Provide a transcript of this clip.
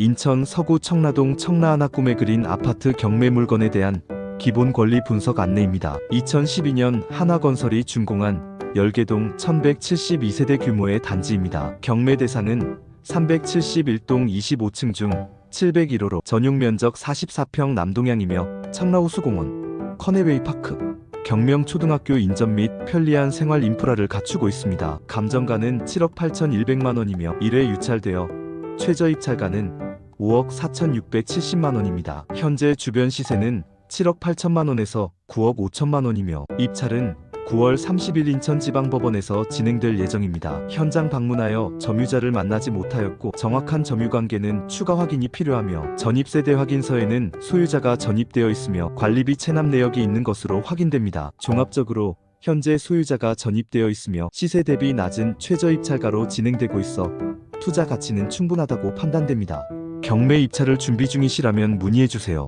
인천 서구 청라동 청라하나 꿈에 그린 아파트 경매 물건에 대한 기본 권리 분석 안내입니다. 2012년 하나건설이 준공한 열개동 1172세대 규모의 단지입니다. 경매 대상은 371동 25층 중 701호로 전용 면적 44평 남동향이며 청라호수공원, 커네웨이 파크, 경명 초등학교 인접 및 편리한 생활 인프라를 갖추고 있습니다. 감정가는 7억 8,100만 원이며 1회 유찰되어 최저 입찰가는 5억 4,670만 원입니다. 현재 주변 시세는 7억 8천만 원에서 9억 5천만 원이며 입찰은 9월 30일 인천지방법원에서 진행될 예정입니다. 현장 방문하여 점유자를 만나지 못하였고 정확한 점유 관계는 추가 확인이 필요하며 전입세대 확인서에는 소유자가 전입되어 있으며 관리비 체납 내역이 있는 것으로 확인됩니다. 종합적으로 현재 소유자가 전입되어 있으며 시세 대비 낮은 최저 입찰가로 진행되고 있어 투자 가치는 충분하다고 판단됩니다. 경매 입찰을 준비 중이시라면 문의해 주세요.